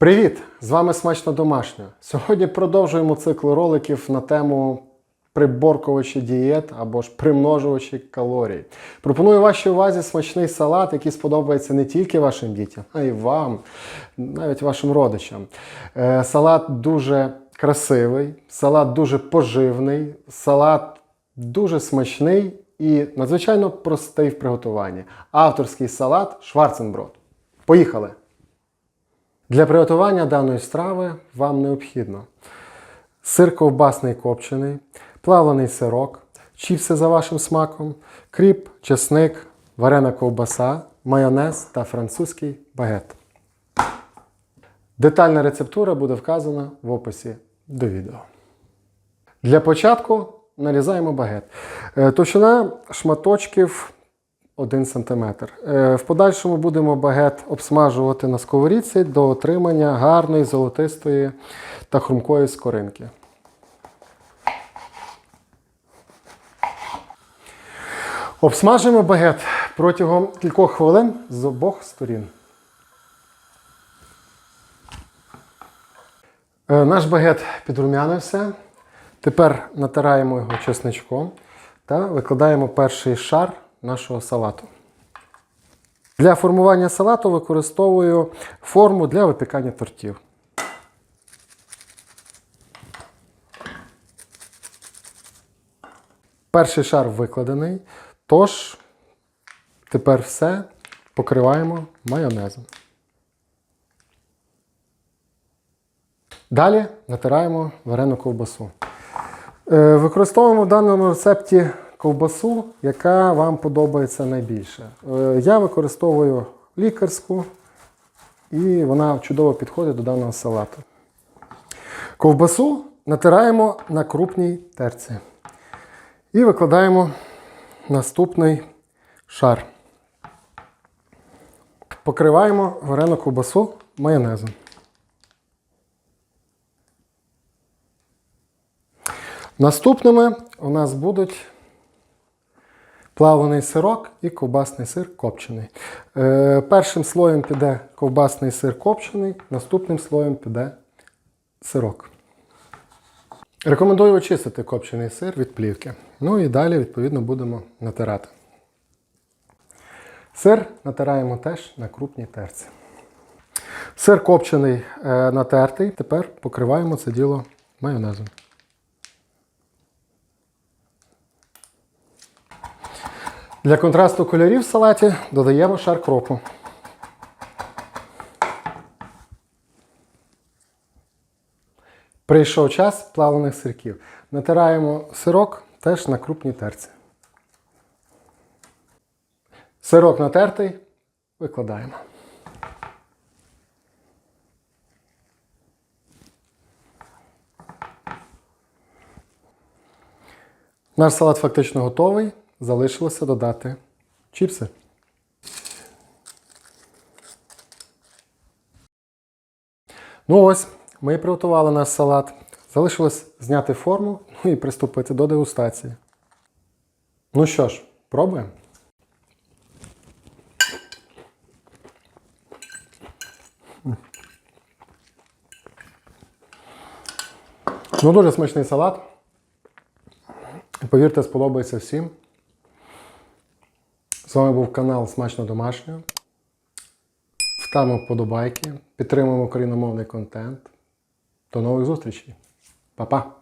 Привіт! З вами смачно домашньо. Сьогодні продовжуємо цикл роликів на тему приборкувачі дієт або ж примножувачі калорій. Пропоную вашій увазі смачний салат, який сподобається не тільки вашим дітям, а й вам, навіть вашим родичам. Е, Салат дуже красивий, салат дуже поживний, салат дуже смачний і надзвичайно простий в приготуванні. Авторський салат Шварценброд. Поїхали! Для приготування даної страви вам необхідно сир ковбасний копчений, плавлений сирок, чіпси за вашим смаком, кріп, чесник, варена ковбаса, майонез та французький багет. Детальна рецептура буде вказана в описі до відео. Для початку нарізаємо багет. Е, Товщина шматочків 1 см. Е, В подальшому будемо багет обсмажувати на сковорідці до отримання гарної золотистої та хрумкої скоринки. Обсмажуємо багет протягом кількох хвилин з обох сторін. Е, Наш багет підрумянився. Тепер натираємо його чесничком та викладаємо перший шар нашого салату. Для формування салату використовую форму для випікання тортів. Перший шар викладений, тож тепер все покриваємо майонезом. Далі натираємо варену ковбасу. Е, Використовуємо в даному рецепті ковбасу, яка вам подобається найбільше. Е, Я використовую лікарську, і вона чудово підходить до даного салату. Ковбасу натираємо на крупній терці. І викладаємо наступний шар. Покриваємо варену ковбасу майонезом. Наступними у нас будуть плавлений сирок і ковбасний сир копчений. Е, першим слоєм піде ковбасний сир копчений, наступним слоєм піде сирок. Рекомендую очистити копчений сир від плівки. Ну і далі, відповідно, будемо натирати. Сир натираємо теж на крупній терці. Сир копчений е, натертий. Тепер покриваємо це діло майонезом. Для контрасту кольорів в салаті додаємо шар кропу. Прийшов час плавлених сирків. Натираємо сирок теж на крупній терці. Сирок натертий, викладаємо. Наш салат фактично готовий. Залишилося додати чіпси. Ну ось, ми приготували наш салат. Залишилось зняти форму ну і приступити до дегустації. Ну що ж, пробуємо. Ну, дуже смачний салат. Повірте, сподобається всім. З вами був канал Смачно Домашнього. Ставимо вподобайки, підтримуємо україномовний контент. До нових зустрічей. Па-па!